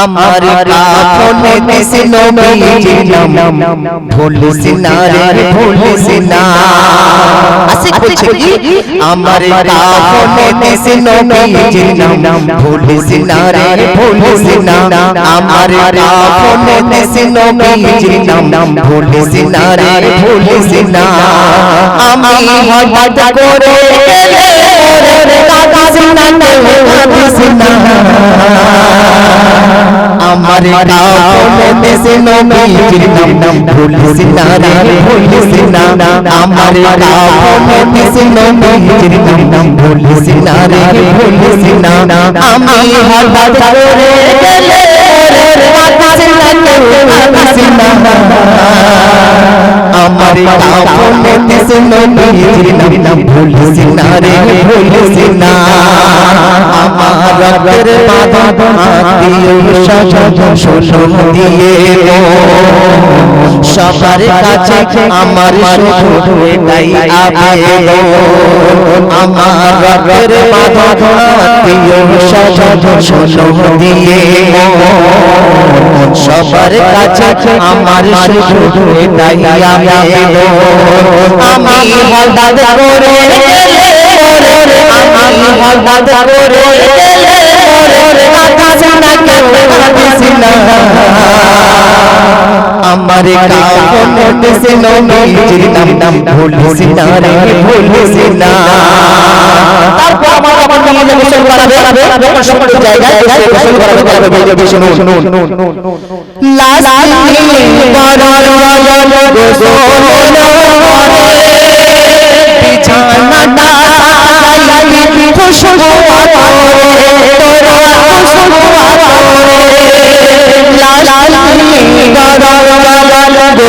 আমার কাফনে দিস নবীজির নাম ভুলিস না রে ভুলিস না আসিক বলছে কি আমার কাফনে দিস নবীজির নাম ভুলিস না রে ভুলিস না আমার কাফনে দিস নবীজির নাম ভুলিস না রে ভুলিস না আমি হঠাৎ করে গেলে ওরে আমার কাপনে দেশে নবীজির নাম ভুলিস না রে ভুলিস না আমার কাপনে দেশে নবীজির নাম ভুলিস না রে ভুলিস না আমি হঠাৎ করে গেলে ওরে কাঁদিস না কাঁদিস না আমার কাপনে দেশে নবীজির নাম ভুলিস না রে ভুলিস না আমার রবের বাধা আত্মীয় স্বজন শোষণ দিয়ে গো। সবার কাছে আমার শুধু এটাই আবেদন আমার রবের বাধা আত্মীয় শোষণ দিয়ে সবার কাছে আমার শুধু এটাই আবেদন আমি হঠাৎ করে আমি হঠাৎ করে গেলে কাঁদিস না কেউ কাঁদিস না আমার কাপনে দেশে নবীজির নাম নাম ভুলিস না রে ভুলিস না তারপর আমার আমার নামাজ গোসল করাবে যখন সমস্ত জায়গায় গোসল করাবে করাবে বলবে বেশি শুনুন লাল করার রজন গোসল করে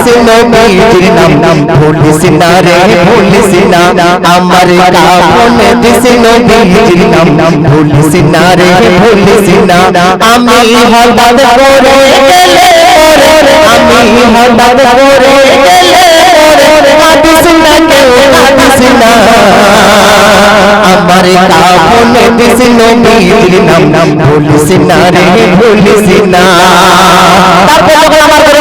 কাপনে দিস নবীজির নাম ভুলিস না রে ভুলিস না আমার কাপনে দিস নবীজির নাম ভুলিস না রে ভুলিস না আমি হঠাৎ করে গেলে ওরে আমি হঠাৎ করে গেলে ওরে কাঁদিস না কেউ কাঁদিস না আমার কাপনে দিস নবীজির নাম নাম ভুলিস না রে ভুলিস না তারপর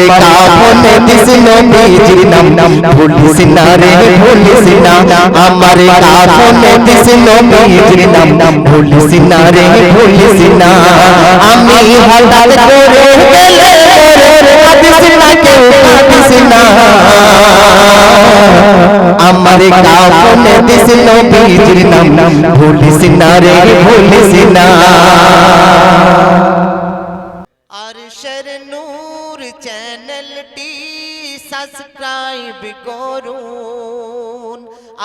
আমার কাপনে দিস নবীজির নাম। ভুলিস না রে ভুলিস না আমার কাপনে দিস নবীজির নাম। ভুলিস না রে ভুলিস না আমি হঠাৎ করে গেলে কাঁদিস না কেউ কাঁদিস না আমার কাপনে দিস নবীজির নাম। ভুলিস না রে ভুলিস না চ্যানেলটি সাবস্ক্রাইব করুন।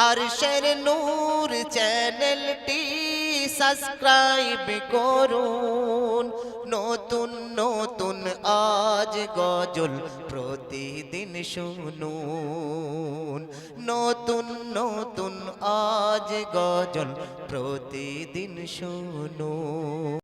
আরশের নূর চ্যানেলটি সাবস্ক্রাইব করুন। নতুন নতুন আজ গজল প্রতিদিন শুনুন। নতুন নতুন আজ গজল প্রতিদিন শুনুন।